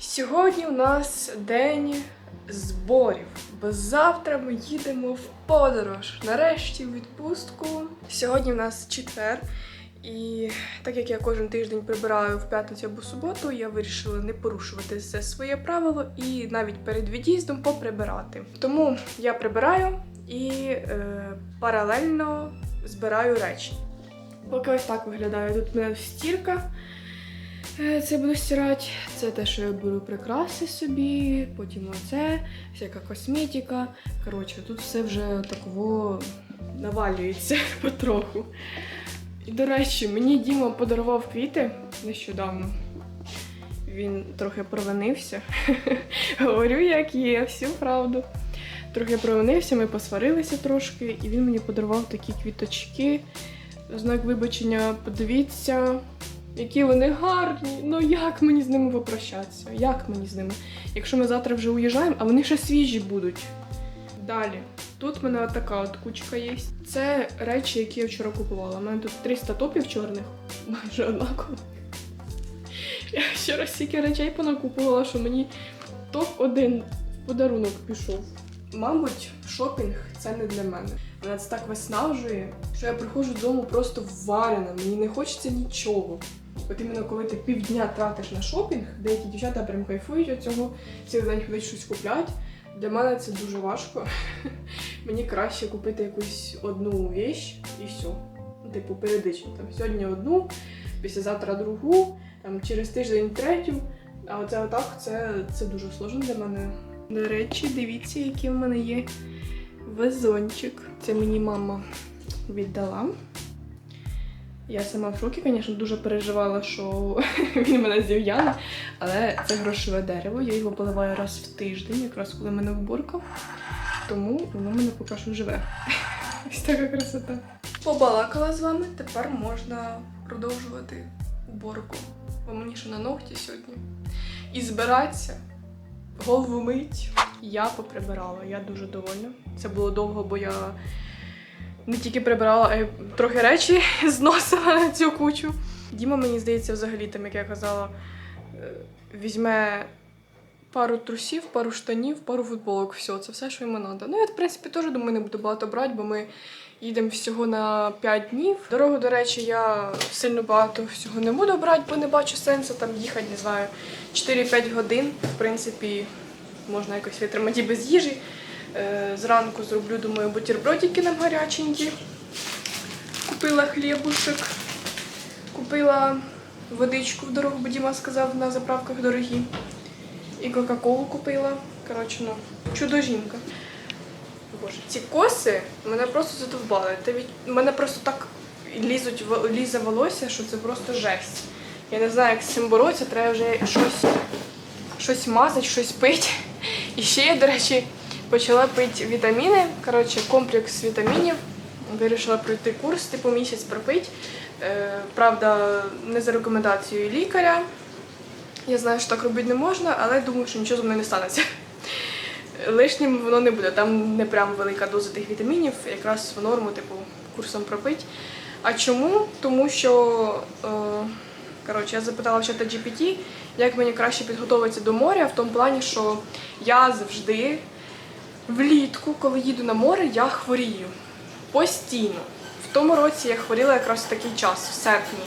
Сьогодні у нас день зборів, бо завтра ми їдемо в подорож. Нарешті в відпустку. Сьогодні в нас четвер, і так як я кожен тиждень прибираю в п'ятницю або суботу, я вирішила не порушувати це своє правило і навіть перед від'їздом поприбирати. Тому я прибираю і е, паралельно збираю речі. Поки ось так виглядає. Тут в мене стірка. Е, Це буду стирати. Це те, що я беру прикраси собі, потім оце, всяка косметика. Коротше, тут все вже такого навалюється потроху. І, до речі, мені Діма подарував квіти нещодавно. Він трохи провинився. Говорю, як є, всю правду. Трохи провинився, ми посварилися трошки, і він мені подарував такі квіточки. Знак вибачення, подивіться, які вони гарні. Ну як мені з ними попрощатися? Як мені з ними? Якщо ми завтра вже уїжджаємо, а вони ще свіжі будуть. Далі. Тут в мене така от кучка є. Це речі, які я вчора купувала. У мене тут 300 топів чорних, майже однакових. Я вчора стільки речей понакупувала, що мені топ-1 в подарунок пішов. Мабуть, шопінг це не для мене. Мене це так виснажує, що я приходжу додому просто ввалена, мені не хочеться нічого. От іменно коли ти півдня тратиш на шопінг, деякі дівчата прям кайфують від цього, цілий день ходять щось куплять. Для мене це дуже важко. Мені краще купити якусь одну віч і все. Ну, типу, періодично. Там сьогодні одну, післязавтра другу, там через тиждень третю. А оце отак це, це дуже сложно для мене. До речі, дивіться, який в мене є вазончик. Це мені мама віддала. Я сама в шокі, звісно, дуже переживала, що він мене зів'яне, але це грошове дерево. Я його поливаю раз в тиждень, якраз коли мене уборка. Тому воно мене поки що живе. Ось така красота. Побалакала з вами, тепер можна продовжувати уборку. Бо мені ще на ногті сьогодні. І збиратися, голову мить. Я поприбирала, я дуже довольна. Це було довго, бо я не тільки прибирала, а й трохи речі зносила цю кучу. Діма, мені здається, взагалі, там, як я казала, е, візьме пару трусів, пару штанів, пару футболок. Все, це все, що йому треба. Ну, я, в принципі, теж думаю, не буду багато брати, бо ми їдемо всього на 5 днів. Дорогу, до речі, я сильно багато всього не буду брати, бо не бачу сенсу там їхати, не знаю, 4-5 годин. В принципі, можна якось витримати без їжі. Е, Зранку зроблю, думаю, бутербродики нам гаряченькі. Купила хлібушек, купила водичку в дорогу, бо Діма сказав на заправках дорогі. І Кока-Колу купила. Коротше, ну, чудо жінка. Боже, ці коси мене просто задовбали. Та від... Мене просто так лізуть, лізе волосся, що це просто жесть. Я не знаю, як з цим боротися, треба вже щось, щось мазати, щось пити. І ще я, до речі, почала пити вітаміни. Коротше, комплекс вітамінів. Вирішила пройти курс, типу місяць пропити. Е, правда, не за рекомендацією лікаря. Я знаю, що так робити не можна, але думаю, що нічого зі мною не станеться. Лишнім воно не буде. Там не прям велика доза тих вітамінів, якраз в норму, типу, курсом пропить. А чому? Тому що е, коротше, я запитала в чата GPT, як мені краще підготуватися до моря, в тому плані, що я завжди влітку, коли їду на море, я хворію. Постійно. В тому році я хворіла якраз в такий час, в серпні,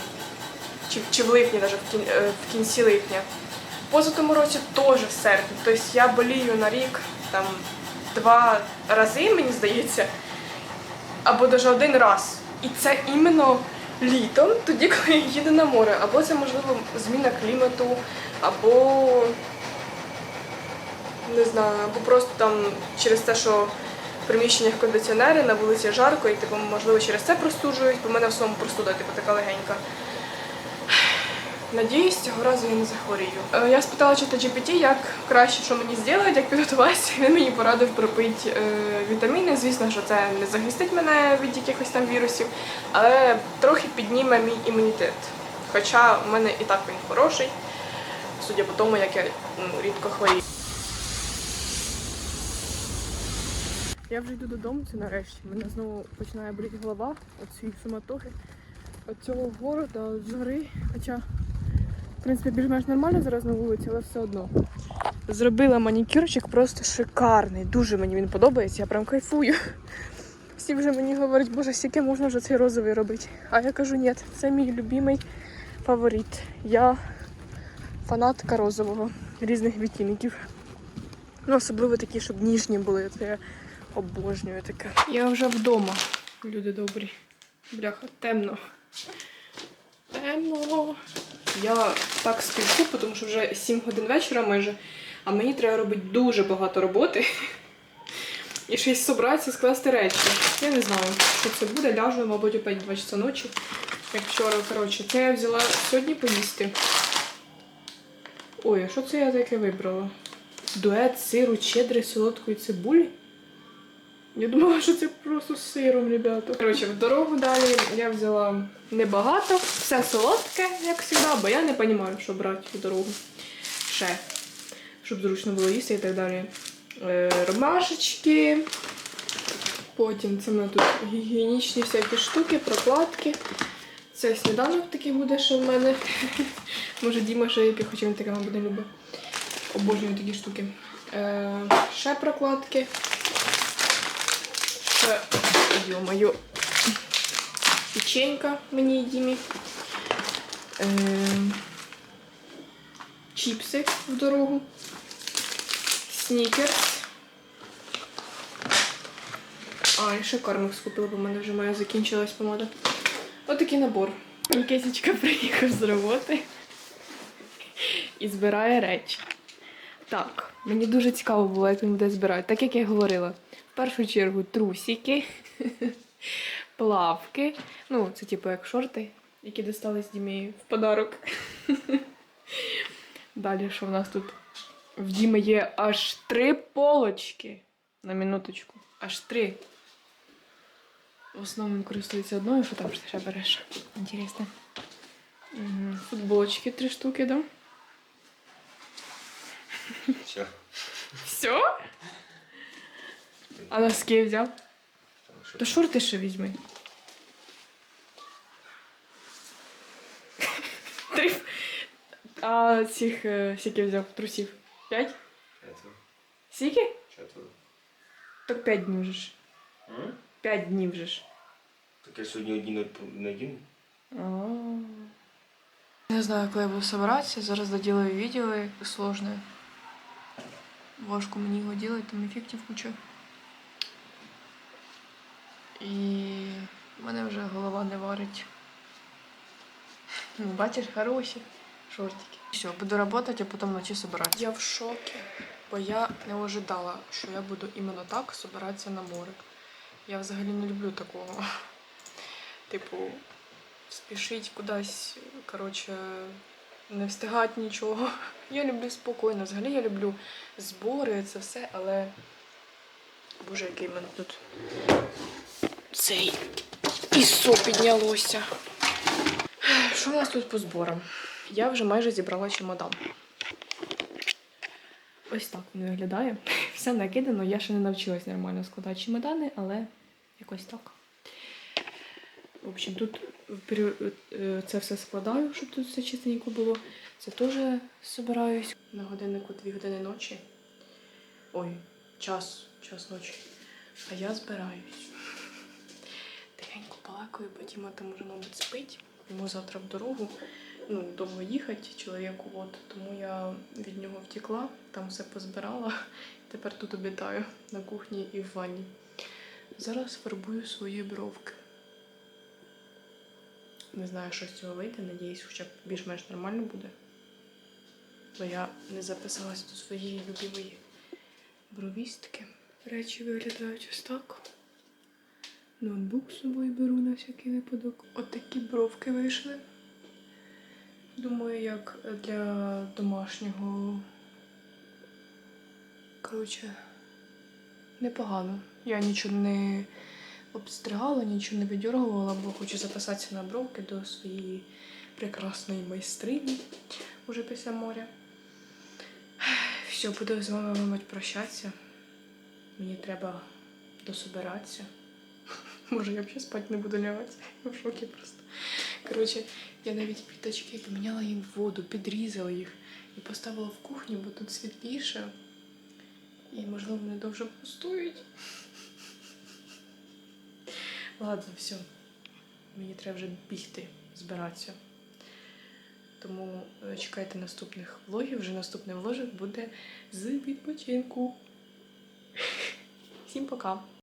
чи, чи в липні, навіть в, кін, е, в кінці липня. Поза тому році теж в серпні. Тобто я болію на рік там два рази, мені здається, або навіть один раз. І це іменно літом, тоді, коли я їду на море. Або це можливо зміна клімату, або не знаю, або просто там через те, що в приміщеннях кондиціонери, на вулиці жарко, і типу, можливо, через це простуджують, бо мене в своєму простуда, типу, така легенька. Надіюсь, цього разу я не захворію. Е, Я спитала чата GPT, як краще, що мені зробити, як підготуватися. Він мені порадив пропити е, вітаміни. Звісно, що це не захистить мене від якихось там вірусів, але трохи підніме мій імунітет. Хоча в мене і так він хороший, судя по тому, як я рідко хворію. Я вже йду додому, це нарешті. Мене знову починає боліти голова від цієї суматохи, від цього города, від жари. Хоча В принципі, більш-менш нормально зараз на вулиці, але все одно. Зробила манікюрчик просто шикарний. Дуже мені він подобається, я прям кайфую. Всі вже мені говорять, боже, скільки можна вже цей розовий робити. А я кажу, ні, це мій любимий фаворит. Я фанатка розового, різних відтінків. Ну, особливо такі, щоб ніжні були. Це я обожнюю таке. Я вже вдома, люди добрі. Бляха, темно. Темно. Я так спішу, тому що вже 7 годин вечора майже, а мені треба робити дуже багато роботи. І ще й зібратися, скласти речі. Я не знаю, що це буде. Ляжу, мабуть, опять 2 часа ночі, як вчора. Коротше, це я взяла сьогодні поїсти. Ой, а що це я таке вибрала? Дует сиру, чедри, солодкої цибулі. Я думала, що це просто сиром, ребята. Коротше, в дорогу далі я взяла небагато, все солодке, як завжди, бо я не розумію, що брати в дорогу. Ще, щоб зручно було їсти і так далі. Е, ромашечки. Потім це в мене тут гігієнічні всякі штуки, прокладки. Це сніданок такий буде, що в мене. Може, Діма ще який, хоча він таке, мабуть, любить. Обожнюю такі штуки. Е, ще прокладки. Ще, йо-моє, печенька мені і Дімі. Е, чіпси в дорогу. Снікерс. А, і ще кормик скупила, бо в мене вже моя закінчилась помада. Отакий набор. Кисічка приїхав з роботи і збирає речі. Так, мені дуже цікаво було, як він буде збирати. Так як я говорила, в першу чергу трусики, плавки. Ну, це типу як шорти, які достались Дімі в подарок. Далі, що в нас тут? В Діми є аж три полочки. На минуточку. Аж три. В основному користується одною, що там ще береш. Інтересно. Футболочки три штуки, да? Все. Все? А носки взяв? То шорти ще візьми. Три. А цих е, скільки взяв трусів? П'ять? Четверо. Скільки? Четверо. Так п'ять днів вже ж. М? П'ять днів вже ж. Так я сьогодні одні не один. Не знаю, коли я буду собиратися. Зараз доделаю відео сложне. Важко мені його делать, там ефектів куча. І в мене вже голова не варить. Ну, бачиш, хороші шортики. Все, буду работать, а потім вночі собиратися. Я в шокі, бо я не ожидала, що я буду іменно так собиратися на морик. Я взагалі не люблю такого. Типу, спішить кудись, коротше, не встигати нічого. Я люблю спокійно. Взагалі я люблю збори, це все, але. Боже, який в мене тут цей ІСО піднялося. Що в нас тут по зборам? Я вже майже зібрала чемодан. Ось так він виглядає. Все накидано, я ще не навчилась нормально складати чемодани, але якось так. В общем, тут е, це все складаю, щоб тут все чистенько було. Це теж збираюсь. На годиннику 2 години ночі. Ой, час, час ночі. А я збираюсь. Тихенько балакаю, бо Діма там уже, мабуть, спить. Йому завтра в дорогу. Ну, довго їхати чоловіку, от тому я від нього втекла, там все позбирала. Тепер тут обітаю на кухні і в ванні. Зараз фарбую свої бровки. Не знаю, що з цього вийде. Надіюсь, хоча б більш-менш нормально буде. Бо я не записалась до своєї любимої бровістки. Речі виглядають ось так. Ноутбук з собою беру на всякий випадок. От такі бровки вийшли. Думаю, як для домашнього. Коротше, непогано. Я нічого не обстригала, нічого не видергувала, бо хочу записатися на бровки до своєї прекрасної майстрині уже після моря. Все, буду з вами, мабуть, прощатися. Мені треба дособиратися. Може, я взагалі спати не буду лягати. Я в шокі просто. Коротше, Я навіть квіточки поміняла їм воду, підрізала їх і поставила в кухню, бо тут світліше. І, можливо, вони довше постоять. Ладно, все. Мені треба вже бігти, збиратися. Тому е, чекайте наступних влогів. Вже наступний вложик буде з відпочинку. Всім пока!